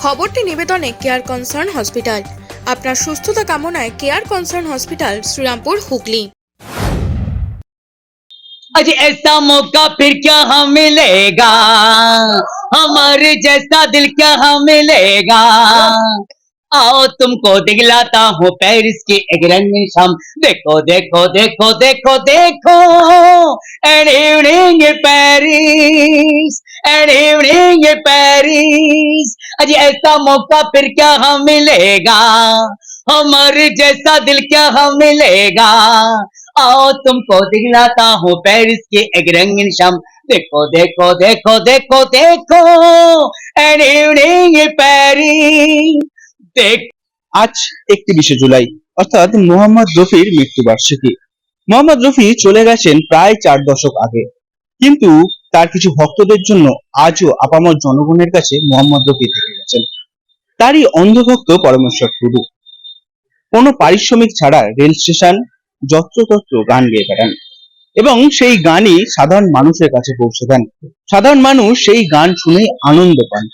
খবরটি নিবেদনে care concern hospital আপনার সুস্থতা কামনায় care concern hospital Shrirampur Hooghly अज ऐसा मौका फिर क्या हम मिलेगा हमारे जैसा दिल क्या हम मिलेगा आओ तुमको दिखलाता हूँ पेरिस की एक रंगीन शाम देखो देखो देखो देखो देखो and evening Paris and evening Paris अज ऐसा मौका फिर क्या हम मिलेगा हमारे जैसा दिल क्या हम मिलेगा आओ तुमको दिखलाता हूँ पेरिस की एक रंगीन शाम देखो देखो देखो देखो देखो एंड इवनिंग पेरिस देख আজ একত্রিশে জুলাই অর্থাৎ মোহাম্মদ রফির মৃত্যুবার্ষিকী মোহাম্মদ রফি চলে গেছেন প্রায় চার দশক আগে কিন্তু তার কিছু ভক্তদের জন্য আজও আপামর জনগণের কাছে মোহাম্মদ রফি থেকে গেছেন। তারই অন্ধভক্ত পরমেশ্বর প্রভু। কোন পারিশ্রমিক ছাড়া রেল স্টেশন, যত্রতত্র গান গেয়ে বেড়ান এবং সেই গানই সাধারণ মানুষের কাছে পৌঁছে দেন। সাধারণ মানুষ সেই গান শুনে আনন্দ পান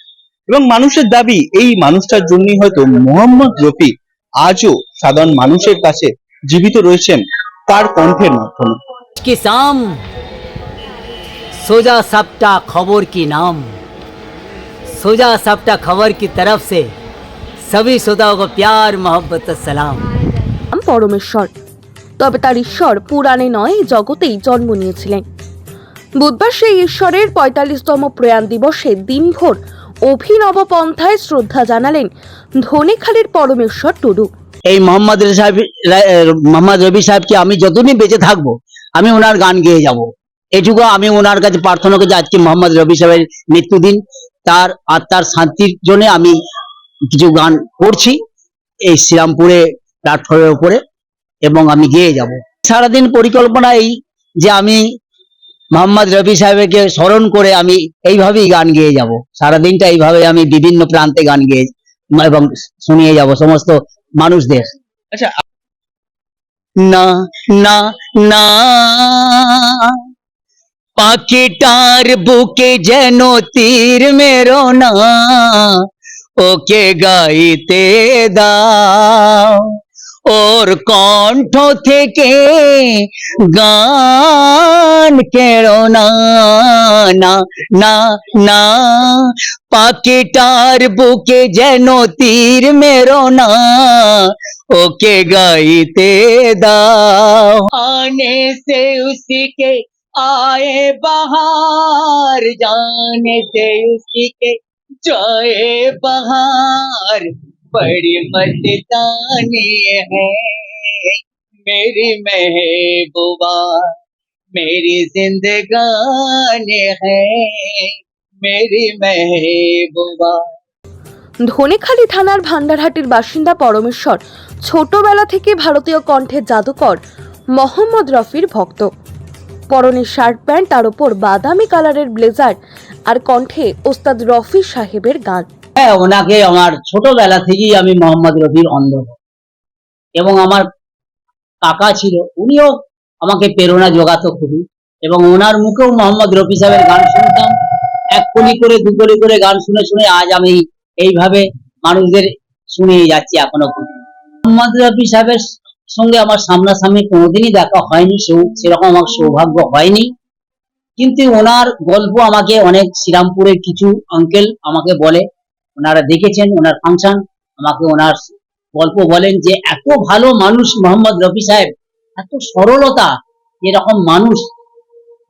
এবং মানুষের দাবি, এই মানুষটার জন্যই হয়তো মোহাম্মদ রফি আজও সাধারণ মানুষের কাছে জীবিত রয়েছেন তার কণ্ঠের মাধ্যমে। सोजा सप्ता खबर की नाम सोजा सप्ता खबर की तरफ से सभी श्रोताओं को प्यार मोहब्बत सलाम নাম পরমেশ্বর তবে তার ঈশ্বর পুরাণে নয় এই জগতেই জন্ম নিয়েছিলেন বুধবার সেই ঈশ্বরের পঁয়তাল্লিশতম প্রয়াণ দিবসে দিনভর অভিনব পন্থায় শ্রদ্ধা জানালেন ধনেখালির পরমেশ্বর টুডু এই মোহাম্মদ রবি সাহেব রা- এ, মোহাম্মদ রবি সাহেবকে আমি যতদিন বেঁচে থাকবো আমি ওনার গান গেয়ে যাব এটুকু আমি ওনার কাছে প্রার্থনা করছি আজকে মোহাম্মদ রবি সাহেবের মৃত্যুদিন। তার আত্মার শান্তির জন্য আমি কিছু গান করছি এই শ্রীরামপুরে প্ল্যাটফর্মের উপরে এবং আমি গেয়ে যাব। সারাদিন পরিকল্পনা এই যে আমি মোহাম্মদ রবি সাহেবকে স্মরণ করে আমি এইভাবেই গান গেয়ে যাব। সারাদিনটা এইভাবে আমি বিভিন্ন প্রান্তে গান গেয়ে এবং শুনিয়ে যাব সমস্ত মানুষদের। আচ্ছা না না না। পাখিটার বুকে যেন তীর মেরো না ওকে গাইতে দাও ওর কণ্ঠ থেকে গান কেড়ো না না না না পাখিটার বুকে যেন তীর মেরো না ओके गाइते दाओ आने से उसी के आए बहार जाने से उसी के जाए बहार बड़ी मस्तानी है मेरी महबूबा मेरी जिंदगानी है मेरी महबूबा ধনেখালি থানার ভান্ডারহাটির বাসিন্দা পরমেশ্বর ছোটবেলা থেকে ভারতীয় কণ্ঠের জাদুকর মোহাম্মদ রফির ভক্ত পরনে শার্ট প্যান্ট তার ওপর বাদামি কালারের ব্লেজার আর কণ্ঠে ওস্তাদ রফি সাহেবের গান। হ্যাঁ ওনাকে আমার ছোটবেলা থেকেই আমি মোহাম্মদ রফির অন্ধ। এবং আমার কাকা ছিল, উনিও আমাকে প্রেরণা জোগাতো খুবই। এবং ওনার মুখেও মোহাম্মদ রফি সাহেবের গান শুনতাম। এক কলি করে, দু কলি করে গান শুনে শুনে আজ আমি এইভাবে মানুষদের শুনিয়ে যাচ্ছি এখনও মোহাম্মদ রফি সাহেবের সঙ্গে আমার সামনাসামনি কোনোদিনই দেখা হয়নি, সেও সেরকম আমার সৌভাগ্য হয়নি। কিন্তু ওনার গল্প আমাকে অনেক, শ্রীরামপুরের কিছু আঙ্কেল আমাকে বলে। ওনারা দেখেছেন, ওনার ফাংশন আমাকে ওনার গল্প বলেন যে, এত ভালো মানুষ মোহাম্মদ রফি সাহেব, এত সরলতা, এরকম মানুষ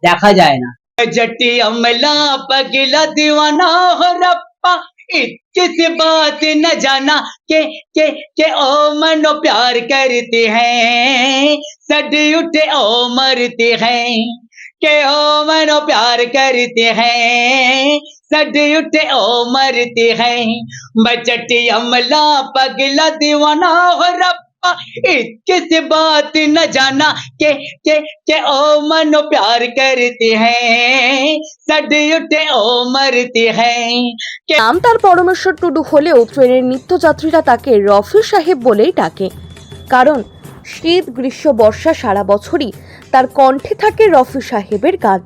দেখা যায় না। জটি আমলা পাগলা দিওয়ানা হরপ্পা किस बात न जाना के के के ओ मनो प्यार करते हैं। सड उठे ओ मरते हैं। के ओ मनो प्यार करते हैं। सड उठे ओ मरते हैं। बचटी अमला पगला दीवाना हो रप्पा किस बात न जाना के के के ओ मनो प्यार करते हैं सड उठे ओ मरते हैं নাম তার পরমেশ্বর টুডু হলেও ট্রেনের নিত্যযাত্রীরা তাকে রফি সাহেব বলেই ডাকে কারণ শীত গ্রীষ্ম বর্ষা সারা বছরই তার কণ্ঠে থাকে রফি সাহেবের গান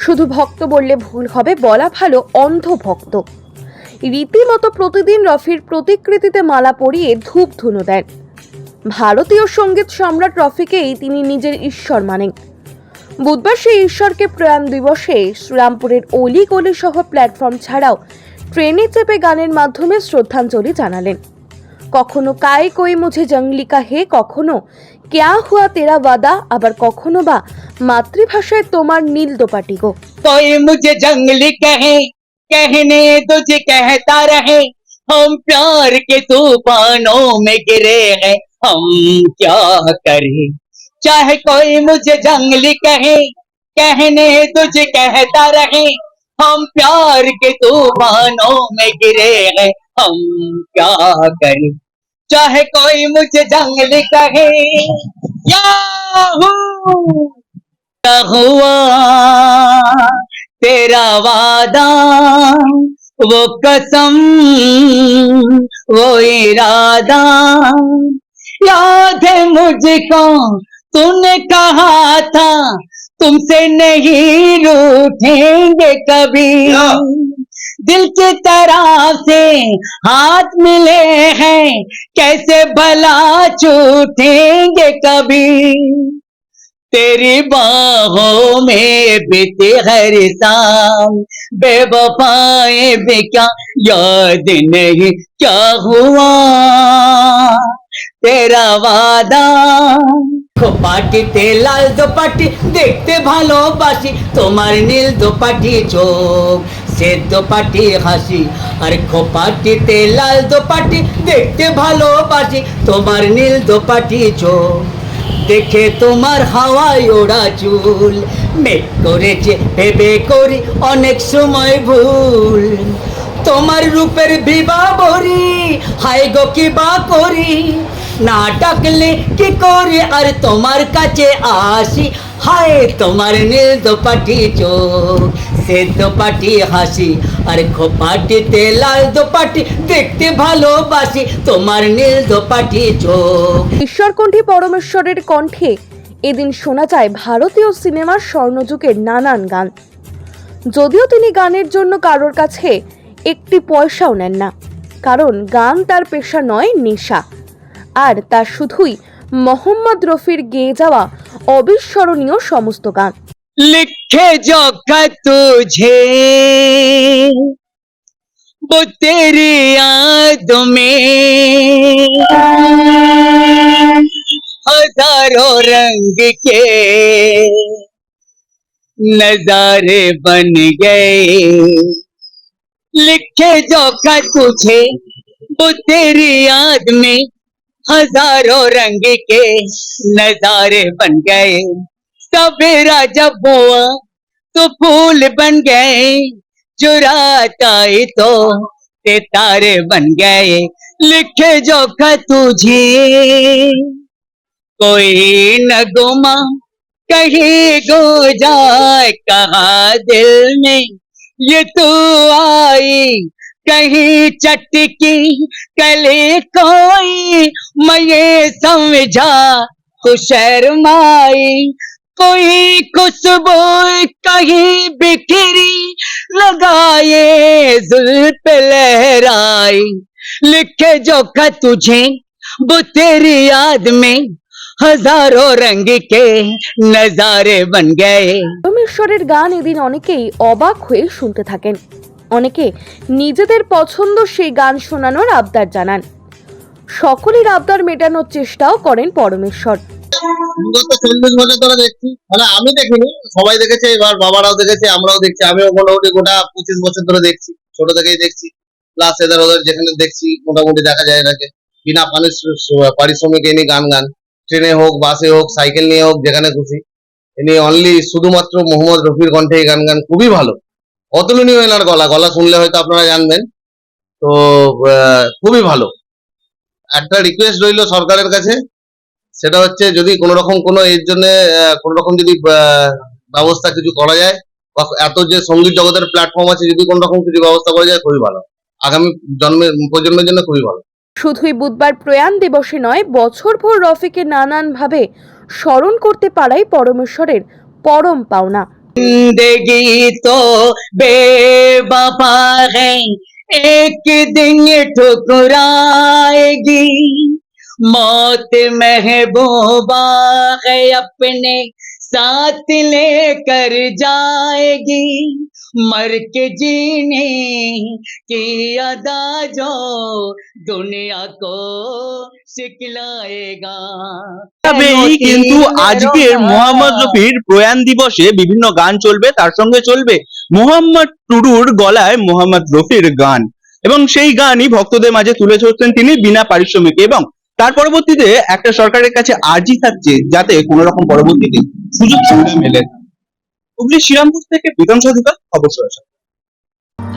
শুধু ভক্ত বললে ভুল হবে বলা ভালো অন্ধ ভক্ত রীতিমতো প্রতিদিন রফির প্রতিকৃতিতে মালা পরিয়ে ধূপ ধুনো দেন ভারতীয় সঙ্গীত সম্রাট রফিকেই তিনি নিজের ঈশ্বর মানেন বুধবার সেই ঈশ্বরকে প্রয়াণ দিবসে শ্রীরামপুরের অলি গলি সহ প্ল্যাটফর্ম ছাড়াও ট্রেনে চেপে গানের মাধ্যমে শ্রদ্ধাঞ্জলি জানালেন কখনো কায় কই মুঝে জঙ্গলিকা হে কখনো ক্যা হুয়া তেরা ওয়াদা আবার কখনো বা মাতৃভাষায় তোমার নীল দোপাটি গো कोई मुझे जंगली कहे कहने तुझे कहता रहे हम प्यार के तूफानों में गिरे हैं हम क्या करें? चाहे कोई मुझे जंगली कहे, कहने तुझे कहता रहे। हम प्यार के तूफानों में गिरे हैं, हम क्या करें? चाहे कोई मुझे जंगली कहे क्या हुआ? तेरा वादा, वो कसम, वो इरादा याद है मुझको तूने कहा था तुमसे नहीं रूठेंगे कभी। दिल की तरफ़ से हाथ मिले हैं कैसे भला छूटेंगे कभी। तेरी बाहों में बीते हर शाम बेवफाए भी क्या याद नहीं क्या हुआ? তেরা ওয়াদা খোপাটিতে লাল দোপাটি দেখতে ভালোবাসি তোমার নীল দোপাটি চোখ সে দোপাটি হাসি আর খোপাটিতে লাল দোপাটি দেখতে ভালোবাসি তোমার নীল দোপাটি চোখ দেখে তোমার হাওয়ায় ওড়া চুল মেঘ করেছে ভেবে করি অনেক সময় ভুল তোমার রূপের বিবাহ বরি হায় গো কি বা করি না ডাকলে কি করি আর তোমার কাছে আসি। হায়, তোমার নীল দোপাটি চোখ সে দোপাটি হাসি। আর খোপাটিতে লাল দোপাটি দেখতে ভালোবাসি, তোমার নীল দোপাটি চোখ। ঈশ্বরকণ্ঠী পরমেশ্বরের কণ্ঠে এদিন শোনা যায় ভারতীয় সিনেমার স্বর্ণযুগের নানান গান। যদিও তিনি গানের জন্য কারোর কাছে একটি পয়সাও নেন না, কারণ গান তার পেশা নয়, নেশা। আর তা শুধুই মোহাম্মদ রফির গেয়ে যাওয়া অবিস্মরণীয় সমস্ত গান लिखे जो खत तुझे वो तेरी याद में हजारों रंग के नजारे बन गए लिखे जो खत तुझे वो तेरी याद में हज़ारों रंग के नजारे बन गए। सवेरा जब हुआ तो फूल बन गए, जो रात आई तो ते तारे बन गए। लिखे जो खत तुझे, कोई न गुमा, कहीं गो जाए कहा दिल में। ये तू आई कहीं चटकी कले कोई मैं ये समझा तो शर्माई कोई खुशबू कहीं बिखरी लगाए जुल्फ लहराई लिखे जो खत तुझे वो तेरी याद में हजारों रंग के नजारे बन गए পরমেশ্বরের গান এদিন অনেকেই অবাক হয়ে শুনতে থাকেন অনেকে নিজেদের পছন্দ সেই গান শোনানোর আবদার জানান। সকলের আবদার মেটানোর চেষ্টাও করেন পরমেশ্বর। ধরে মানে আমি দেখিনি, সবাই দেখেছে, এবার বাবারাও দেখেছে, আমরাও দেখছি, আমিও মোটামুটি গোটা পঁচিশ বছর ধরে দেখছি, ছোট থেকেই দেখছি প্লাস এদের ওদের যেখানে দেখছি, মোটামুটি দেখা যায় এটাকে। বিনা পারিশ্র- পারিশ্রমিক এনে গান গান, ট্রেনে হোক, বাসে হোক, সাইকেল নিয়ে হোক, যেখানে খুশি ইনি অনলি শুধুমাত্র মোহাম্মদ রফির কণ্ঠে গান গান, খুবই ভালো। অতুলনীয় এনার গলা গলা শুনলে হয়তো আপনারা জানবেন। তো খুবই ভালো। একটা রিকোয়েস্ট রইল সরকারের কাছে, সেটা হচ্ছে যদি কোনো রকম কোনো এর জন্য কোনো রকম যদি ব্যবস্থা কিছু করা যায়, বা এত যে সংগীত জগতের প্ল্যাটফর্ম আছে, যদি কোনো রকম কিছু ব্যবস্থা করা যায়, খুবই ভালো। আগামী জন্মের প্রজন্মের জন্য খুবই ভালো। শুধুই বুধবার প্রয়াণ দিবসে নয় বছরভর রফিকে নানানভাবে স্মরণ করতে পারাই পরমেশ্বরের পরম পাওনা। ज़िंदगी तो बेवफा है। एक दिन ठुकराएगी। मौत महबूबा है अपने साथ लेकर जाएगी मर के जीने की अदा जो दुनिया को सिखलाएगा তবেই কিন্তু আজকের মোহাম্মদ রফির প্রয়াণ দিবসে বিভিন্ন গান চলবে তার সঙ্গে চলবে মোহাম্মদ টুডুর গলায় মোহাম্মদ রফির গান এবং সেই গানই ভক্তদের মাঝে তুলে ধরছেন তিনি বিনা পারিশ্রমিকে এবং তার পরবর্তীতে একটা সরকারের কাছে আর্জি থাকছে যাতে কোনো রকম পরবর্তীতে সুযোগ সুবিধা মেলে। হুগলি শ্রীরামপুর থেকে প্রীতম সধিকার অবশ্যই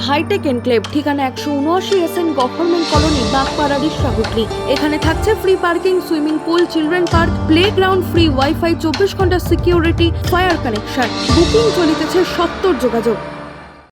হাইটেক এনক্লেভ ঠিকানা একশো উনআশি এস এন গভর্নমেন্ট কলোনি বাগপাড়ারি সাগুটলি এখানে থাকছে free parking swimming pool children park play ground free wifi চব্বিশ ঘণ্টা সিকিউরিটি ফায়ার কানেকশন বুকিং চলিতেছে সত্তর যোগাযোগ।